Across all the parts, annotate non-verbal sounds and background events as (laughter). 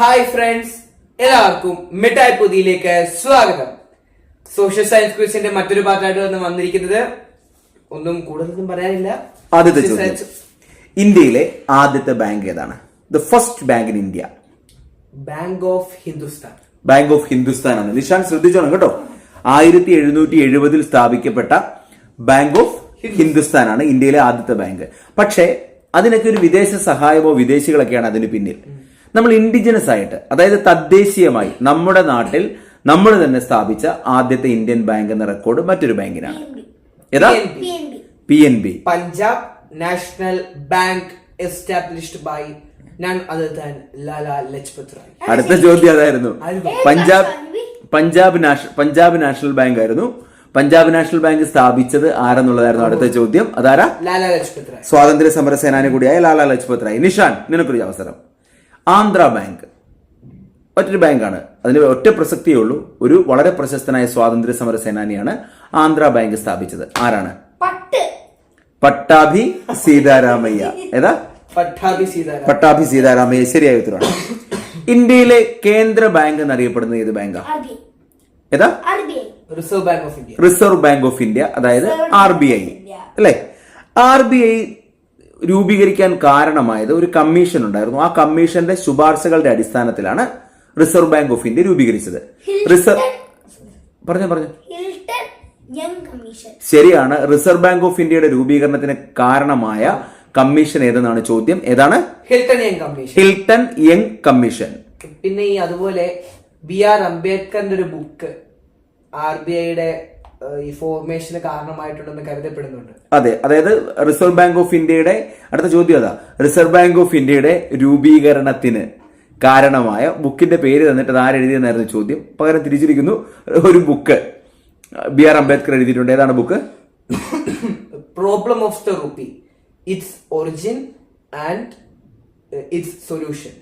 Hi friends എല്ലാവർക്കും മിഠായി പുതിയിലേക്ക് സ്വാഗതം. സോഷ്യൽ സയൻസ് ക്വിസിന്റെ മറ്റൊരു പാർട്ടായിട്ട് വന്ന് വന്നിരിക്കുന്നത് ഒന്നും കൂടുതലൊന്നും പറയാനില്ല. ആദ്യത്തെ ചോദ്യം. ഇന്ത്യയിലെ ആദ്യത്തെ ബാങ്ക് ഏതാണ്? The first bank in India bank of Hindustan bank of Hindustan ആണ്. നിഷാൻ ശ്രദ്ധിച്ചോണം കേട്ടോ. ആയിരത്തി എഴുന്നൂറ്റി എഴുപതിൽ സ്ഥാപിക്കപ്പെട്ട ബാങ്ക് ഓഫ് ഹിന്ദുസ്ഥാൻ ആണ് ഇന്ത്യയിലെ ആദ്യത്തെ ബാങ്ക് പക്ഷേ അതിനൊക്കെ ഒരു വിദേശ സഹായമോ വിദേശികളൊക്കെയാണ് അതിന് പിന്നിൽ. നമ്മൾ ഇൻഡിജിനസ് ആയിട്ട് അതായത് തദ്ദേശീയമായി നമ്മുടെ നാട്ടിൽ നമ്മൾ തന്നെ സ്ഥാപിച്ച ആദ്യത്തെ ഇന്ത്യൻ ബാങ്ക് എന്ന റെക്കോർഡ് മറ്റൊരു ബാങ്കിനാണ്. ഏതാ? PNB. P N B Punjab national bank established by none other than Lala Lajpat Rai അടുത്ത ചോദ്യം അതായിരുന്നു. Punjab Punjab national Punjab national bank ആയിരുന്നു. പഞ്ചാബ് നാഷണൽ ബാങ്ക് സ്ഥാപിച്ചത് ആരെന്നുള്ളതായിരുന്നു അടുത്ത ചോദ്യം. അതാരാ? ലാലാ ലജ്പത് റായ് സ്വാതന്ത്ര്യ സമര സേനാനി കൂടിയായ ലാലാ ലജ്പത് റായ് നിഷാൻ നിനക്കൊരു അവസരം. ആന്ധ്ര ബാങ്ക്. മറ്റൊരു ബാങ്കാണ്. അതിന് ഒറ്റ പ്രസക്തിയേ ഉള്ളൂ. ഒരു വളരെ പ്രശസ്തനായ സ്വാതന്ത്ര്യ സമര സേനാനിയാണ് ആന്ധ്ര ബാങ്ക് സ്ഥാപിച്ചത്. ആരാണ്? പട്ട്. പട്ടാഭി സീതാരാമയ്യ. ഏതാ? പട്ടാഭി സീതാ പട്ടാഭി സീതാരാമയ്യ. ശരിയായ ഉത്തരവാണ്. ഇന്ത്യയിലെ കേന്ദ്ര ബാങ്ക് എന്നറിയപ്പെടുന്ന ഏത് ബാങ്കാ? ആർ ഏതാ? Reserve bank of India. Reserve bank of India അതായത് Reserve R B I. Bank അല്ലെ? ആർ ബി ഐ രൂപീകരിക്കാൻ കാരണമായത് ഒരു കമ്മീഷൻ ഉണ്ടായിരുന്നു. ആ കമ്മീഷന്റെ ശുപാർശകളുടെ അടിസ്ഥാനത്തിലാണ് റിസർവ് ബാങ്ക് ഓഫ് ഇന്ത്യ രൂപീകരിച്ചത്. റിസർവ് പറഞ്ഞു പറഞ്ഞു. ഹിൽട്ടൺ യങ് കമ്മീഷൻ ശരിയാണ്. റിസർവ് ബാങ്ക് ഓഫ് ഇന്ത്യയുടെ രൂപീകരണത്തിന് കാരണമായ കമ്മീഷൻ ഏതെന്നാണ് ചോദ്യം? ഏതാണ്? Hilton Young commission Hilton Young commission പിന്നെ ഈ അതുപോലെ ബി ആർ അംബേദ്കറിന്റെ ഒരു ബുക്ക് ആർ ബി ഐയുടെ ഈ ഫോർമേഷന് കാരണമായിട്ടുണ്ടെന്ന് കരുതപ്പെടുന്നുണ്ട്. അതെ അതായത് റിസർവ് ബാങ്ക് ഓഫ് ഇന്ത്യയുടെ അടുത്ത ചോദ്യം അതാ. റിസർവ് ബാങ്ക് ഓഫ് ഇന്ത്യയുടെ രൂപീകരണത്തിന് കാരണമായ ബുക്കിന്റെ പേര് തന്നിട്ട് അത് ആരെഴുതിയെന്നായിരുന്നു ചോദ്യം. പകരം തിരിച്ചിരിക്കുന്നു ഒരു ബുക്ക്. ബി ആർ അംബേദ്കർ എഴുതിയിട്ടുണ്ട്. ഏതാണ് book? Problem of the rupee its origin and its solution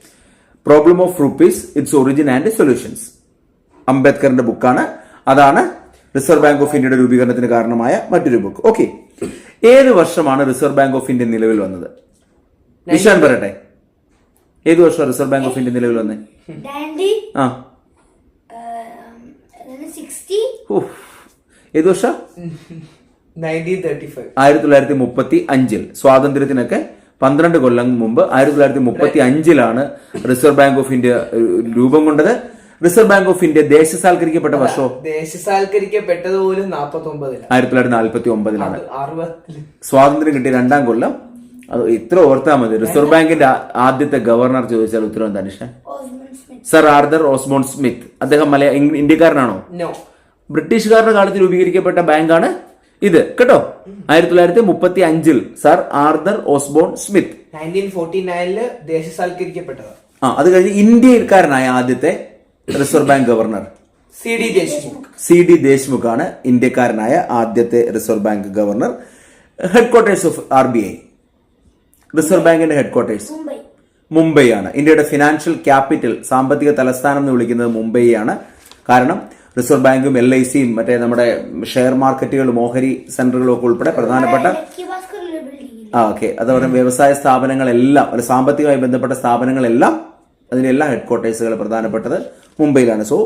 problem of rupees its origin and solutions അംബേദ്കറിന്റെ ബുക്കാണ്. അതാണ് റിസർവ് ബാങ്ക് ഓഫ് ഇന്ത്യയുടെ രൂപീകരണത്തിന് കാരണമായ മറ്റൊരു ബുക്ക് ഓക്കെ ഏത് വർഷമാണ് റിസർവ് ബാങ്ക് ഓഫ് ഇന്ത്യ നിലവിൽ വന്നത്? നിഷാൻ പറയട്ടെ. ഏത് വർഷം റിസർവ് ബാങ്ക് ഓഫ് ഇന്ത്യ നിലവിൽ വന്നത് ആ. ഏത് വർഷം? ആയിരത്തി തൊള്ളായിരത്തി മുപ്പത്തി അഞ്ചിൽ സ്വാതന്ത്ര്യത്തിനൊക്കെ പന്ത്രണ്ട് കൊല്ലം മുമ്പ് ആയിരത്തി തൊള്ളായിരത്തി മുപ്പത്തി അഞ്ചിലാണ് റിസർവ് ബാങ്ക് ഓഫ് ഇന്ത്യ രൂപം കൊണ്ടത്. റിസർവ് ബാങ്ക് ഓഫ് ഇന്ത്യ ദേശസാൽക്കരിക്കപ്പെട്ട വർഷവും ദേശസാൽക്കരിക്കപ്പെട്ടത് പോലും ആയിരത്തി തൊള്ളായിരത്തി നാൽപ്പത്തി ഒമ്പതിലാണ് സ്വാതന്ത്ര്യം കിട്ടിയ രണ്ടാം കൊല്ലം. അത് ഇത്ര ഓർത്താൽ മതി. റിസർവ് ബാങ്കിന്റെ ആദ്യത്തെ ഗവർണർ ചോദിച്ചാൽ ഉത്തരം എന്താ Nisha sir Arthur Osborne Smith അദ്ദേഹം മലയാ ഇന്ത്യക്കാരനാണോ? നോ ബ്രിട്ടീഷുകാരുടെ കാലത്ത് രൂപീകരിക്കപ്പെട്ട ബാങ്കാണ് ഇത്. കേട്ടോ? ആയിരത്തി തൊള്ളായിരത്തി മുപ്പത്തി അഞ്ചിൽ sir Arthur Osborne Smith nineteen forty നയനിൽ ദേശസാൽക്കരിക്കപ്പെട്ടത്. ആ അത് കഴിഞ്ഞ് ഇന്ത്യക്കാരനായ ആദ്യത്തെ reserve bank governor. C D Deshmukh. C D Deshmukh ആണ് ഇന്ത്യക്കാരനായ ആദ്യത്തെ reserve bank governor. Headquarters of R B I. Reserve ബാങ്കിന്റെ ഹെഡ് ക്വാർട്ടേഴ്സ് മുംബൈ. ആണ് ഇന്ത്യയുടെ ഫിനാൻഷ്യൽ ക്യാപിറ്റൽ സാമ്പത്തിക തലസ്ഥാനം എന്ന് വിളിക്കുന്നത് മുംബൈ ആണ് കാരണം റിസർവ് ബാങ്കും എൽ ഐ സിയും മറ്റേ നമ്മുടെ ഷെയർ മാർക്കറ്റുകളും ഓഹരി സെന്ററുകളും ഒക്കെ ഉൾപ്പെടെ പ്രധാനപ്പെട്ട ആ ഓക്കെ. അതുപോലെ വ്യവസായ സ്ഥാപനങ്ങളെല്ലാം അല്ല സാമ്പത്തികമായി ബന്ധപ്പെട്ട സ്ഥാപനങ്ങളെല്ലാം അതിന്റെ എല്ലാ ഹെഡ് ക്വാർട്ടേഴ്സുകൾ പ്രധാനപ്പെട്ടത്. മുംബൈയിലാണ്. So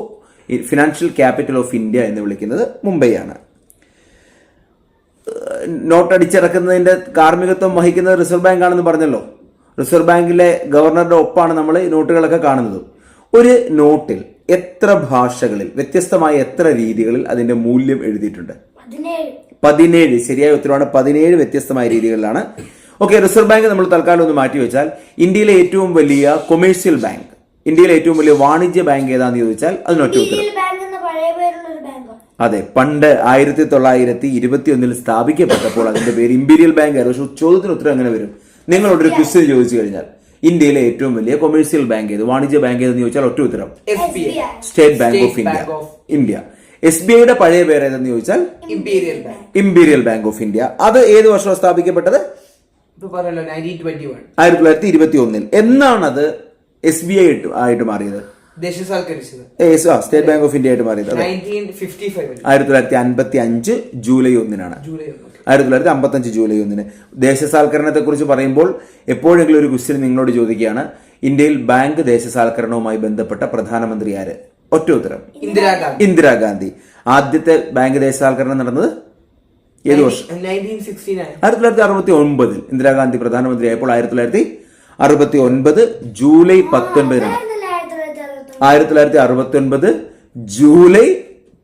financial capital of India എന്ന് വിളിക്കുന്നത് മുംബൈയാണ്. നോട്ട് അടിച്ചിറക്കുന്നതിന്റെ കാർമ്മികത്വം വഹിക്കുന്നത് റിസർവ് ബാങ്ക് ആണെന്ന് പറഞ്ഞല്ലോ. റിസർവ് ബാങ്കിലെ ഗവർണറുടെ ഒപ്പാണ് നമ്മൾ നോട്ടുകളൊക്കെ കാണുന്നത്. ഒരു നോട്ടിൽ എത്ര ഭാഷകളിൽ വ്യത്യസ്തമായ എത്ര രീതികളിൽ അതിന്റെ മൂല്യം എഴുതിയിട്ടുണ്ട്? പതിനേഴ്. ശരിയായ ഉത്തരവാണ് പതിനേഴ് വ്യത്യസ്തമായ രീതികളിലാണ്. ഓക്കെ റിസർവ് ബാങ്ക് നമ്മൾ തൽക്കാലം ഒന്ന് മാറ്റി വെച്ചാൽ ഇന്ത്യയിലെ ഏറ്റവും വലിയ കൊമേഴ്സ്യൽ ബാങ്ക് ഇന്ത്യയിലെ ഏറ്റവും വലിയ വാണിജ്യ ബാങ്ക് ഏതാന്ന് ചോദിച്ചാൽ അതിനൊറ്റ ഉത്തരം. ഇന്ത്യയിൽ ബാങ്ക് എന്ന പഴയ പേരുള്ള ഒരു ബാങ്കാണ് അതെ പണ്ട് ആയിരത്തി തൊള്ളായിരത്തി ഇരുപത്തി ഒന്നിൽ സ്ഥാപിക്കപ്പെട്ടപ്പോൾ അതിന്റെ പേര് ഇമ്പീരിയൽ ബാങ്ക് ആയിരുന്നു. പക്ഷെ ചോദ്യത്തിന് ഉത്തരം അങ്ങനെ വരും? നിങ്ങളോട് ഒരു ക്വസ്റ്റ്യൻ ചോദിച്ചു കഴിഞ്ഞാൽ ഇന്ത്യയിലെ ഏറ്റവും വലിയ കൊമേഴ്സ്യൽ ബാങ്ക് ഏത്? വാണിജ്യ ബാങ്ക് ഏതെന്ന് ചോദിച്ചാൽ ഒറ്റ ഉത്തരം. S state bank of India. Bank of India. S B ഐയുടെ പഴയ പേര് ഏതെന്ന് ചോദിച്ചാൽ ഇമ്പീരിയൽ ബാങ്ക്. Of India. അത് ഏത് വർഷം സ്ഥാപിക്കപ്പെട്ടത്? ആയിരത്തി തൊള്ളായിരത്തി ഇരുപത്തി ഒന്നിൽ എന്നാണത് അത് എസ് ബി ഐ ആയിട്ട് മാറിയത്? സ്റ്റേറ്റ് ബാങ്ക് ഓഫ് ഇന്ത്യ ആയിട്ട് മാറിയത് ആയിരത്തി തൊള്ളായിരത്തി അൻപത്തി അഞ്ച് ജൂലൈ ഒന്നിനാണ്. ആയിരത്തി തൊള്ളായിരത്തി അമ്പത്തി അഞ്ച് ജൂലൈ ഒന്നിന്. ദേശസാൽക്കരണത്തെ കുറിച്ച് പറയുമ്പോൾ എപ്പോഴെങ്കിലും ഒരു ക്വസ്റ്റ്യൻ നിങ്ങളോട് ചോദിക്കുകയാണ്. ഇന്ത്യയിൽ ബാങ്ക് ദേശസാൽക്കരണവുമായി ബന്ധപ്പെട്ട പ്രധാനമന്ത്രി ആര്? ഒറ്റ ഉത്തരം. ഇന്ദിരാഗാന്ധി ഇന്ദിരാഗാന്ധി ആദ്യത്തെ ബാങ്ക് ദേശസാൽക്കരണം നടന്നത് ഏത് വർഷം? ആയിരത്തി തൊള്ളായിരത്തി അറുപത്തി ഒൻപതിൽ ഇന്ദിരാഗാന്ധി പ്രധാനമന്ത്രിയായപ്പോൾ ആയിരത്തി തൊള്ളായിരത്തി അറുപത്തി ഒൻപത് ജൂലൈ പത്തൊൻപതിനാണ്. ആയിരത്തി തൊള്ളായിരത്തി അറുപത്തി ഒൻപത് ജൂലൈ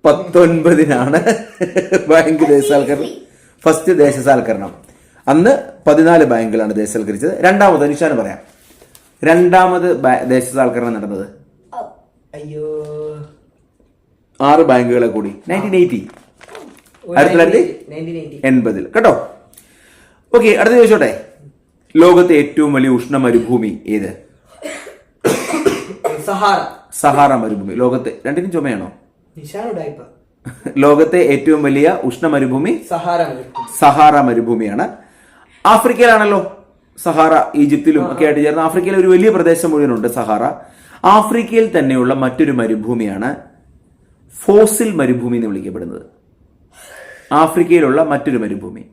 പത്തൊൻപതിനാണ്. ബാങ്ക് ദേശസാൽക്കരണം ഫസ്റ്റ് ദേശസാൽക്കരണം അന്ന് പതിനാല് ബാങ്കുകളാണ് ദേശസാൽക്കരിച്ചത് രണ്ടാമത് നിഷാന് പറയാം. രണ്ടാമത് ദേശസാൽക്കരണം നടന്നത്. അയ്യോ. ആറ് ബാങ്കുകളെ കൂടി. Nineteen eighty. ആയിരത്തി തൊള്ളായിരത്തി എൺപതിൽ. കേട്ടോ? ഓക്കെ അടുത്ത ചോദിച്ചോട്ടെ? ലോകത്തെ ഏറ്റവും വലിയ ഉഷ്ണ മരുഭൂമി ഏത്? സഹാറ. സഹാറ മരുഭൂമി. ലോകത്തെ രണ്ടിനും ചുമയാണോ? ലോകത്തെ ഏറ്റവും വലിയ ഉഷ്ണ മരുഭൂമി സഹാറ. സഹാറ മരുഭൂമിയാണ്. ആഫ്രിക്കയിലാണല്ലോ സഹാറ ഈജിപ്തിലും ഒക്കെ ആയിട്ട് ചേർന്ന് ആഫ്രിക്കയിലെ ഒരു വലിയ പ്രദേശം മുഴുവനുണ്ട് സഹാറ. ആഫ്രിക്കയിൽ തന്നെയുള്ള മറ്റൊരു മരുഭൂമിയാണ് ഫോസിൽ മരുഭൂമി എന്ന് വിളിക്കപ്പെടുന്നത്. ആഫ്രിക്കയിലുള്ള മറ്റൊരു മരുഭൂമി.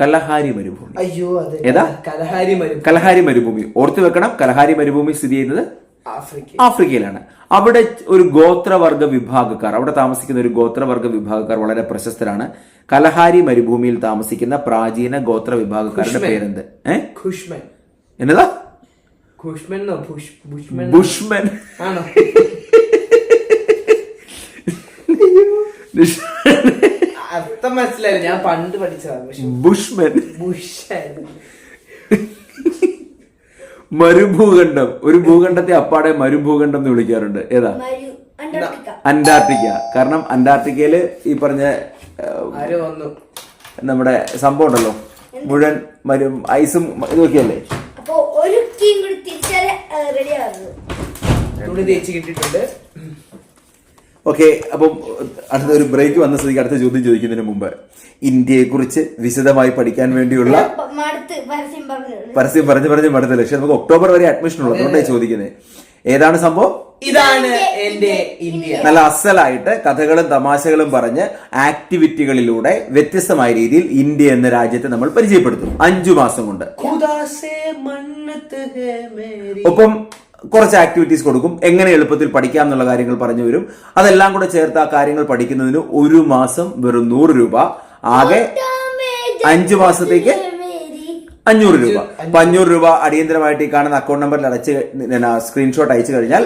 കലഹാരി മരുഭൂമി. അയ്യോ ഏതാ? കലഹാരി കലഹാരി മരുഭൂമി. ഓർത്തു വെക്കണം കലഹാരി മരുഭൂമി സ്ഥിതി ചെയ്യുന്നത് ആഫ്രിക്ക ആഫ്രിക്കയിലാണ്. അവിടെ ഒരു ഗോത്രവർഗ വിഭാഗക്കാർ അവിടെ താമസിക്കുന്ന ഒരു ഗോത്രവർഗ വിഭാഗക്കാർ വളരെ പ്രശസ്തരാണ്. കലഹാരി മരുഭൂമിയിൽ താമസിക്കുന്ന പ്രാചീന ഗോത്ര വിഭാഗക്കാരുടെ. പേരെന്ത്? ഏ? ഖുഷ്മൻ. എന്നതാ? ബുഷ്മൻ ആണോ? (laughs) അർത്ഥം മനസ്സിലായില്ല. ഞാൻ പണ്ട് പഠിച്ചതാണ്. ബുഷ്മൻ. മരുഭൂഖണ്ഡം. ഒരു ഭൂഖണ്ഡത്തെ അപ്പാടെ മരുഭൂഖണ്ഡം എന്ന് വിളിക്കാറുണ്ട്. ഏതാ? മരു അന്റാർട്ടിക്ക. അന്റാർട്ടിക്ക. കാരണം അന്റാർട്ടിക്കയിൽ ഈ പറഞ്ഞ ആരോ വന്നു. നമ്മുടെ സംഭവം ഉണ്ടല്ലോ. മുഴുവൻ മരും ഐസും ഇതൊക്കെയല്ലേ അപ്പൊ ഒരു കീം കൂടി തിരിച്ചാലേ റെഡി ആകുന്നത് തുണി തേച്ച് കിട്ടിയിട്ടുണ്ട്. ഓക്കെ അപ്പം അടുത്ത ഒരു ബ്രേക്ക് വന്ന സ്ഥിതിക്ക് അടുത്ത ചോദ്യം ചോദിക്കുന്നതിന് മുമ്പ് ഇന്ത്യയെക്കുറിച്ച് വിശദമായി പഠിക്കാൻ വേണ്ടിയുള്ള പരസ്യം പറഞ്ഞു. പറഞ്ഞു മടുത്ത ലക്ഷ്യം നമുക്ക് ഒക്ടോബർ വരെ അഡ്മിഷൻ ഉള്ളത് അതുകൊണ്ടാണ് ചോദിക്കുന്നത് ഏതാണ് സംഭവം? ഇതാണ് എന്റെ ഇന്ത്യ നല്ല അസലായിട്ട് കഥകളും തമാശകളും പറഞ്ഞ് ആക്ടിവിറ്റികളിലൂടെ വ്യത്യസ്തമായ രീതിയിൽ ഇന്ത്യ എന്ന രാജ്യത്തെ നമ്മൾ പരിചയപ്പെടുത്തും അഞ്ചു മാസം കൊണ്ട്. ഒപ്പം കുറച്ച് ആക്ടിവിറ്റീസ് കൊടുക്കും. എങ്ങനെ എളുപ്പത്തിൽ പഠിക്കാം എന്നുള്ള കാര്യങ്ങൾ പറഞ്ഞു വരും. അതെല്ലാം കൂടെ ചേർത്ത് ആ കാര്യങ്ങൾ പഠിക്കുന്നതിന് ഒരു മാസം വെറും നൂറ് രൂപ. ആകെ അഞ്ചു മാസത്തേക്ക് അഞ്ഞൂറ് രൂപ. അപ്പൊ അഞ്ഞൂറ് രൂപ അടിയന്തരമായിട്ട് ഈ കാണുന്ന അക്കൗണ്ട് നമ്പറിൽ അടച്ച് സ്ക്രീൻഷോട്ട് അയച്ചു കഴിഞ്ഞാൽ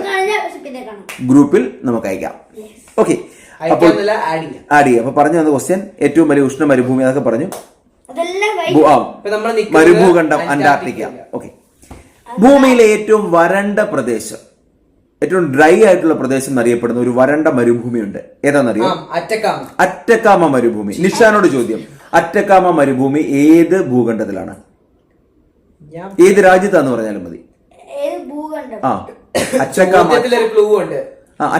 ഗ്രൂപ്പിൽ നമുക്ക് അയക്കാം. ഓക്കെ അപ്പോൾ ആഡ് ചെയ്യാം. അപ്പൊ പറഞ്ഞു വന്ന ക്വസ്റ്റ്യൻ ഏറ്റവും വലിയ ഉഷ്ണ മരുഭൂമി അതൊക്കെ പറഞ്ഞു. മരുഭൂഖണ്ഡം അന്റാർട്ടിക്ക ഓക്കെ ഭൂമിയിലെ ഏറ്റവും വരണ്ട പ്രദേശം. ഏറ്റവും ഡ്രൈ ആയിട്ടുള്ള പ്രദേശം എന്നറിയപ്പെടുന്ന ഒരു വരണ്ട മരുഭൂമിയുണ്ട്. ഏതാണെന്നറിയോ? അറ്റക്കാമ. മരുഭൂമി. നിഷാനോട് ചോദ്യം. അറ്റക്കാമ മരുഭൂമി ഏത് ഭൂഖണ്ഡത്തിലാണ്? ഞാൻ ഏത് രാജ്യത്താന്ന് പറഞ്ഞാലും മതി. ഏത് ഭൂഖണ്ഡം? ആ അറ്റക്കാമ.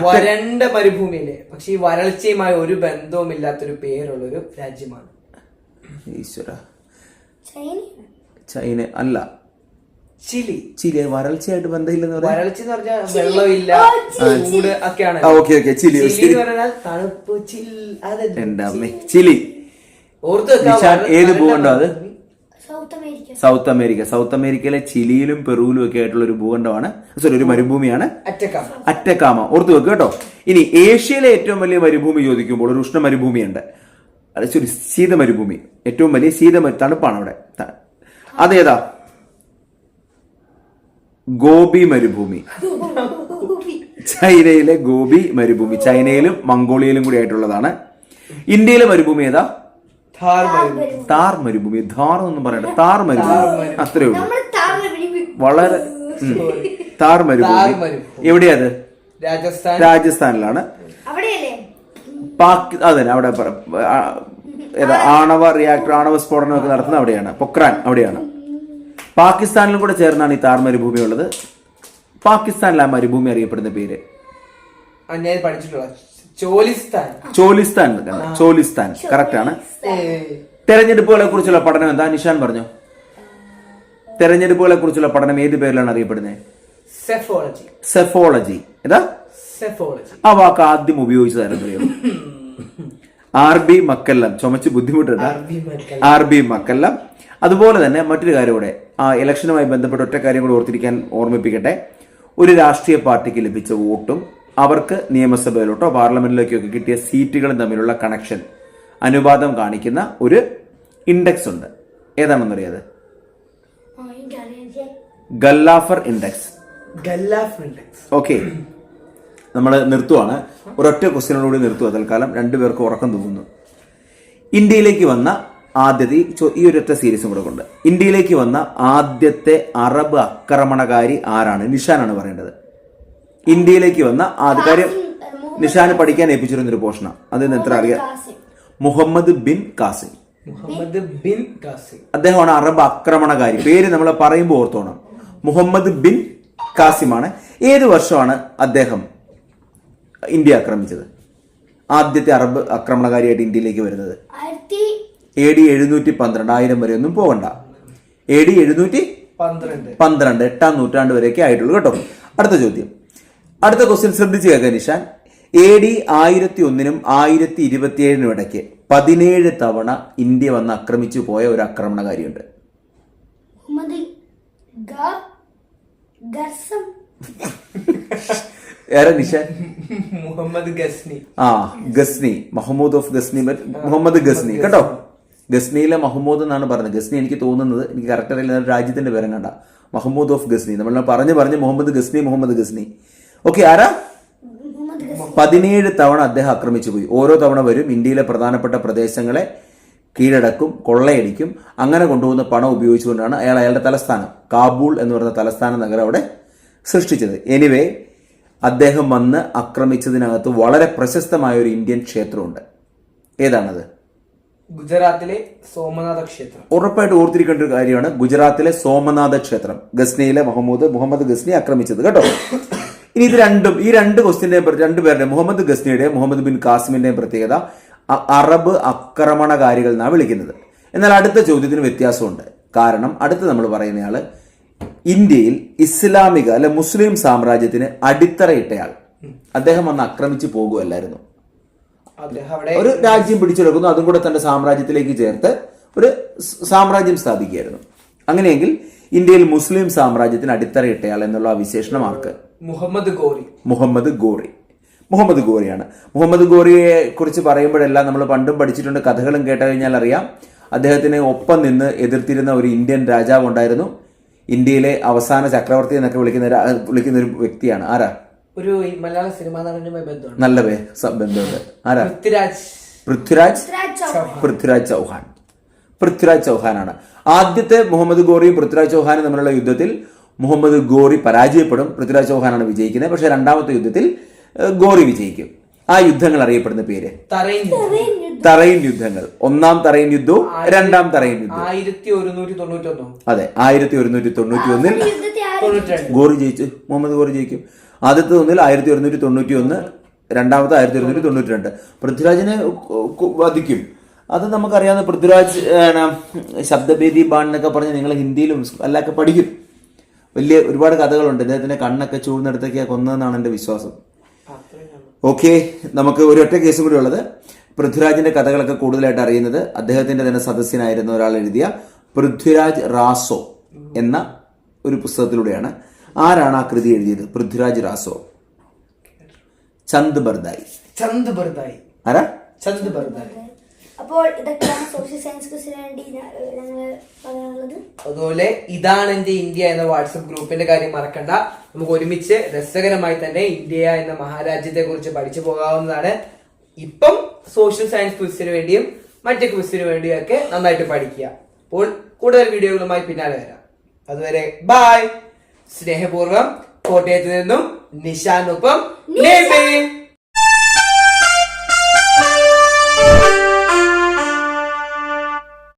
വരണ്ട മരുഭൂമിയിലെ. പക്ഷെ ഈ വരൾച്ചയുമായി ഒരു ബന്ധവും ഇല്ലാത്തൊരു പേരുള്ള ഒരു രാജ്യമാണ്. ഈശ്വര. ചൈന ചൈന അല്ല. ചിലി. ചിലി വരൾച്ചയായിട്ട് ബന്ധമില്ലെന്ന് പറയാം വരൾച്ച എന്ന് പറഞ്ഞാൽ വെള്ളമില്ല ചൂട് ഒക്കെയാണ്. Okay okay Chile, Chile. എന്ന് പറഞ്ഞാൽ തണുപ്പ് ചിൽ അത് ചിലി. ഓർത്ത് നിഷാൻ ഏത് ഭൂഖണ്ഡം അത്? South America. South America. South അമേരിക്കയിലെ ചിലിയിലും പെറുവിലും ഒക്കെ ആയിട്ടുള്ള ഒരു ഭൂഖണ്ഡമാണ്. സോറി ഒരു മരുഭൂമിയാണ്. അറ്റക്കാം അറ്റക്കാമ ഓർത്തു വെക്കുക കേട്ടോ. ഇനി ഏഷ്യയിലെ ഏറ്റവും വലിയ മരുഭൂമി ചോദിക്കുമ്പോൾ ഒരു ഉഷ്ണ മരുഭൂമിയുണ്ട്. അത് ശരി ശീത മരുഭൂമി. ഏറ്റവും വലിയ ശീത തണുപ്പാണ് അവിടെ. അതേതാ? ഗോപി മരുഭൂമി. ചൈനയിലെ ഗോപി മരുഭൂമി. ചൈനയിലും മംഗോളിയയിലും കൂടി ആയിട്ടുള്ളതാണ്. ഇന്ത്യയിലെ മരുഭൂമി ഏതാ? താർ മരുഭൂമി. ധാർ എന്നൊന്നും പറയണ്ട. താർ മരുഭൂമി. അത്രേ ഉള്ളൂ. വളരെ താർ മരുഭൂമി. മരുഭൂമി. എവിടെയാ അത്? രാജസ്ഥാൻ. രാജസ്ഥാനിലാണ്. അവിടെയല്ലേ? പാക് അതെ അവിടെ ഏതാ ആണവ റിയാക്ടർ ആണവ സ്ഫോടനം ഒക്കെ നടത്തുന്ന അവിടെയാണ്. പൊക്രാൻ അവിടെയാണ്. പാകിസ്ഥാനിലും കൂടെ ചേർന്നാണ് ഈ താർ മരുഭൂമി ഉള്ളത് പാകിസ്ഥാനിലെ ആ മരുഭൂമി അറിയപ്പെടുന്ന പേര്? ഞാൻ പഠിച്ചിട്ടുള്ള ചോലിസ്ഥാൻ. ചോലിസ്ഥാൻ. ചോലിസ്ഥാൻ. കറക്റ്റ് ആണ്. തെരഞ്ഞെടുപ്പുകളെ കുറിച്ചുള്ള പഠനം എന്താ? നിഷാൻ പറഞ്ഞു? തെരഞ്ഞെടുപ്പുകളെ കുറിച്ചുള്ള പഠനം ഏത് പേരിലാണ് അറിയപ്പെടുന്നത്? സെഫോളജി. സെഫോളജി. എന്താ സെഫോളജി. ആ വാക്ക് ആദ്യം ഉപയോഗിച്ചതായിരുന്നു അറിയാം? ആർ ബി മക്കെല്ലാം. ചുമച്ച് ബുദ്ധിമുട്ടുണ്ട് ആർ ബി മക്കെല്ലാം. അതുപോലെ തന്നെ മറ്റൊരു കാര്യം കൂടെ ഇലക്ഷനുമായി ബന്ധപ്പെട്ട് ഒറ്റ കാര്യം കൂടി ഓർത്തിരിക്കാൻ ഓർമ്മിപ്പിക്കട്ടെ. ഒരു രാഷ്ട്രീയ പാർട്ടിക്ക് ലഭിച്ച വോട്ടും അവർക്ക് നിയമസഭയിലോട്ടോ പാർലമെന്റിലേക്കോ ഒക്കെ കിട്ടിയ സീറ്റുകളും തമ്മിലുള്ള കണക്ഷൻ അനുപാതം കാണിക്കുന്ന ഒരു ഇൻഡെക്സ് ഉണ്ട്. ഏതാണെന്നറിയാതെ. Gallagher index. ഓക്കെ. നമ്മൾ നിർത്തുവാണ്. ഒരൊറ്റ ക്വസ്റ്റ്യനോടുകൂടി നിർത്തുക തൽക്കാലം രണ്ടുപേർക്ക് ഉറക്കം തൂങ്ങുന്നു ഇന്ത്യയിലേക്ക് വന്ന ആദ്യത്തെ ഈ ഒരൊറ്റ സീരീസും കൂടെ കൊണ്ട്. ഇന്ത്യയിലേക്ക് വന്ന ആദ്യത്തെ അറബ് ആക്രമണകാരി ആരാണ്? നിഷാനാണ് പറയേണ്ടത്. ഇന്ത്യയിലേക്ക് വന്ന ആദ്യ കാര്യം നിഷാന് പഠിക്കാൻ ഏൽപ്പിച്ചിരുന്നൊരു പോഷണം അതിൽ നിന്ന് എത്ര അറിയാം? മുഹമ്മദ് ബിൻ കാസിം മുഹമ്മദ് ബിൻ കാസിം അദ്ദേഹമാണ് അറബ് ആക്രമണകാരി. പേര് നമ്മൾ പറയുമ്പോൾ ഓർത്തോണം. മുഹമ്മദ് ബിൻ കാസിമാണ് ഏത് വർഷമാണ് അദ്ദേഹം ഇന്ത്യ ആക്രമിച്ചത്? ആദ്യത്തെ അറബ് ആക്രമണകാരിയായിട്ട് ഇന്ത്യയിലേക്ക് വരുന്നത്? എ ഡി എഴുന്നൂറ്റി പന്ത്രണ്ട് ആയിരം വരെ ഒന്നും പോകണ്ട എ ഡി എഴുന്നൂറ്റി പന്ത്രണ്ട്. പന്ത്രണ്ട് എട്ടാം നൂറ്റാണ്ട് വരെയൊക്കെ ആയിട്ടുള്ളൂ കേട്ടോ. അടുത്ത ചോദ്യം. അടുത്ത ക്വസ്റ്റ്യൻ ശ്രദ്ധിച്ചു കേൾക്കാൻ നിഷാൻ. എ ഡി ആയിരത്തി ഒന്നിനും ആയിരത്തി ഇരുപത്തിയേഴിനും ഇടയ്ക്ക് പതിനേഴ് തവണ ഇന്ത്യ വന്ന് ആക്രമിച്ചു പോയ ഒരു ആക്രമണകാരിയുണ്ട്. മുഹമ്മദ് ഗ ഗർസം. (laughs) ഏറെ നിഷാൻ? മുഹമ്മദ് ഗസ്നി. ആ ഗസ്നി. മഹമ്മൂദ് ഓഫ് ഗസ്നി മുഹമ്മദ് ഗസ്നി. കേട്ടോ? ഗസ്നിയിലെ മഹമ്മൂദ് എന്നാണ് പറഞ്ഞത്. ഗസ്നി എനിക്ക് തോന്നുന്നത് എനിക്ക് കറക്റ്റ് അറിയില്ല. രാജ്യത്തിന്റെ പേരും കണ്ട. മഹമ്മൂദ് ഓഫ് ഗസ്നി. നമ്മൾ പറഞ്ഞു പറഞ്ഞു മുഹമ്മദ് ഗസ്നി മുഹമ്മദ് ഗസ്നി. ഓക്കെ ആരാ? പതിനേഴ് തവണ അദ്ദേഹം ആക്രമിച്ചു പോയി. ഓരോ തവണ വരും ഇന്ത്യയിലെ പ്രധാനപ്പെട്ട പ്രദേശങ്ങളെ കീഴടക്കും കൊള്ളയടിക്കും അങ്ങനെ കൊണ്ടുപോകുന്ന പണം ഉപയോഗിച്ചുകൊണ്ടാണ് അയാൾ അയാളുടെ തലസ്ഥാനം കാബൂൾ എന്ന് പറയുന്ന തലസ്ഥാന നഗരം അവിടെ സൃഷ്ടിച്ചത്. എനിവേ അദ്ദേഹം വന്ന് ആക്രമിച്ചതിനകത്ത് വളരെ പ്രശസ്തമായ ഒരു ഇന്ത്യൻ ക്ഷേത്രമുണ്ട്. ഏതാണത്? ഗുജറാത്തിലെ സോമനാഥ ക്ഷേത്രം ഉറപ്പായിട്ട് ഓർത്തിരിക്കേണ്ട ഒരു കാര്യമാണ് ഗുജറാത്തിലെ സോമനാഥ ക്ഷേത്രം ഗസ്നയിലെ മുഹമ്മദ് മുഹമ്മദ് ഗസ്നി ആക്രമിച്ചത്. കേട്ടോ? ഇനി ഇത് രണ്ടും ഈ രണ്ട് ക്വസ്റ്റിന്റെയും രണ്ടുപേരുടെ മുഹമ്മദ് ഗസ്നിയുടെയും മുഹമ്മദ് ബിൻ കാസിമിന്റെയും പ്രത്യേകത അറബ് ആക്രമണകാരികൾ എന്നാണ് വിളിക്കുന്നത്. എന്നാൽ അടുത്ത ചോദ്യത്തിന് വ്യത്യാസമുണ്ട്. കാരണം അടുത്ത് നമ്മൾ പറയുന്നയാൾ ഇന്ത്യയിൽ ഇസ്ലാമിക അല്ലെ മുസ്ലിം സാമ്രാജ്യത്തിന് അടിത്തറയിട്ടയാൾ. അദ്ദേഹം വന്ന് ആക്രമിച്ചു പോകുമല്ലായിരുന്നു ഒരു രാജ്യം പിടിച്ചെടുക്കുന്നു അതും കൂടെ തന്റെ സാമ്രാജ്യത്തിലേക്ക് ചേർത്ത് ഒരു സാമ്രാജ്യം സ്ഥാപിക്കുകയായിരുന്നു. അങ്ങനെയെങ്കിൽ ഇന്ത്യയിൽ മുസ്ലിം സാമ്രാജ്യത്തിന് അടിത്തറയിട്ടയാൾ എന്നുള്ള ആ വിശേഷണം ആർക്ക്? മുഹമ്മദ് ഗോറി. മുഹമ്മദ് ഗോറി. മുഹമ്മദ് ഗോറിയാണ്. മുഹമ്മദ് ഗോറിയെ കുറിച്ച് പറയുമ്പോഴെല്ലാം നമ്മൾ പണ്ടും പഠിച്ചിട്ടുണ്ട് കഥകളും കേട്ട് കഴിഞ്ഞാൽ അറിയാം. അദ്ദേഹത്തിന് ഒപ്പം നിന്ന് എതിർത്തിരുന്ന ഒരു ഇന്ത്യൻ രാജാവ് ഉണ്ടായിരുന്നു. ഇന്ത്യയിലെ അവസാന ചക്രവർത്തി എന്നൊക്കെ വിളിക്കുന്ന വിളിക്കുന്ന ഒരു വ്യക്തിയാണ്. ആരാ? ഒരു മലയാള സിനിമാ നടനുമായി ബന്ധമുണ്ട്. നല്ല പേ ബന്ധമുണ്ട്. ആരാ? പൃഥ്വിരാജ്. പൃഥ്വിരാജ്? പൃഥ്വിരാജ് ചൗഹാൻ. പൃഥ്വിരാജ് ചൗഹാനാണ്. ആദ്യത്തെ മുഹമ്മദ് ഗോറിയും പൃഥ്വിരാജ് ചൗഹാനും തമ്മിലുള്ള യുദ്ധത്തിൽ മുഹമ്മദ് ഗോറി പരാജയപ്പെടും. പൃഥ്വിരാജ് ചൗഹാനാണ് വിജയിക്കുന്നത്. പക്ഷേ രണ്ടാമത്തെ യുദ്ധത്തിൽ ഗോറി വിജയിക്കും. ആ യുദ്ധങ്ങൾ അറിയപ്പെടുന്ന പേര്? തറയും തറയിൻ യുദ്ധങ്ങൾ. ഒന്നാം തറയിൻ യുദ്ധവും രണ്ടാം തറയിൻ യുദ്ധവും. ആയിരത്തി ഒരുന്നൂറ്റി തൊണ്ണൂറ്റി ഒന്നോ അതെ ആയിരത്തി ഒരുന്നൂറ്റി തൊണ്ണൂറ്റി ഒന്നിൽ ഗോറി ജയിച്ചു. മുഹമ്മദ് ഗോറി ജയിക്കും. ആദ്യത്തെ ഒന്നിൽ ആയിരത്തി ഒരുന്നൂറ്റി തൊണ്ണൂറ്റി ഒന്ന് രണ്ടാമത്തെ ആയിരത്തി ഒരുന്നൂറ്റി തൊണ്ണൂറ്റി രണ്ട് പൃഥ്വിരാജിനെ വധിക്കും. അത് നമുക്കറിയാവുന്ന പൃഥ്വിരാജ് ശബ്ദഭേദി ബാൺ എന്നൊക്കെ പറഞ്ഞ് നിങ്ങൾ ഹിന്ദിയിലും അല്ലൊക്കെ പഠിക്കും. വലിയ ഒരുപാട് കഥകളുണ്ട്. അദ്ദേഹത്തിന്റെ കണ്ണൊക്കെ ചൂടുന്നിടത്തേക്കാണ് കൊന്നതെന്നാണ് എന്റെ വിശ്വാസം. ഓക്കെ നമുക്ക് ഒരൊറ്റ കേസും കൂടി ഉള്ളത്. പൃഥ്വിരാജിന്റെ കഥകളൊക്കെ കൂടുതലായിട്ട് അറിയുന്നത് അദ്ദേഹത്തിന്റെ തന്നെ സദസ്യനായിരുന്ന ഒരാൾ എഴുതിയ പൃഥ്വിരാജ് റാസോ എന്ന ഒരു പുസ്തകത്തിലൂടെയാണ്. ആരാണ് ആ കൃതി എഴുതിയത്? പൃഥ്വിരാജ് റാസോ. ചന്ദ് ബർദായി. ചന്ദ് ബർദായി. ആരാ? ചന്ദ് ബർദായി. അപ്പോൾ ഇതൊക്കെയാണ് സോഷ്യൽ സയൻസ് ക്വസ്റ്റിന് വേണ്ടി ഞങ്ങൾ പറയാനുള്ളത്. അതുപോലെ ഇതാണ് എന്റെ ഇന്ത്യ എന്ന വാട്സപ്പ് ഗ്രൂപ്പിന്റെ കാര്യം മറക്കണ്ട. നമുക്ക് ഒരുമിച്ച് രസകരമായി തന്നെ ഇന്ത്യ എന്ന മഹാരാജ്യത്തെ കുറിച്ച് പഠിച്ചു പോകാവുന്നതാണ്. ഇപ്പം സോഷ്യൽ സയൻസ് ക്വിസിന് വേണ്ടിയും മറ്റ് ക്വിസിന് വേണ്ടിയും ഒക്കെ നന്നായിട്ട് പഠിക്കുക. അപ്പോൾ കൂടുതൽ വീഡിയോകളുമായി പിന്നാലെ വരാം. അതുവരെ ബായ് സ്നേഹപൂർവം കോട്ടയത്ത് നിന്നും നിഷാനൊപ്പം നിബിൻ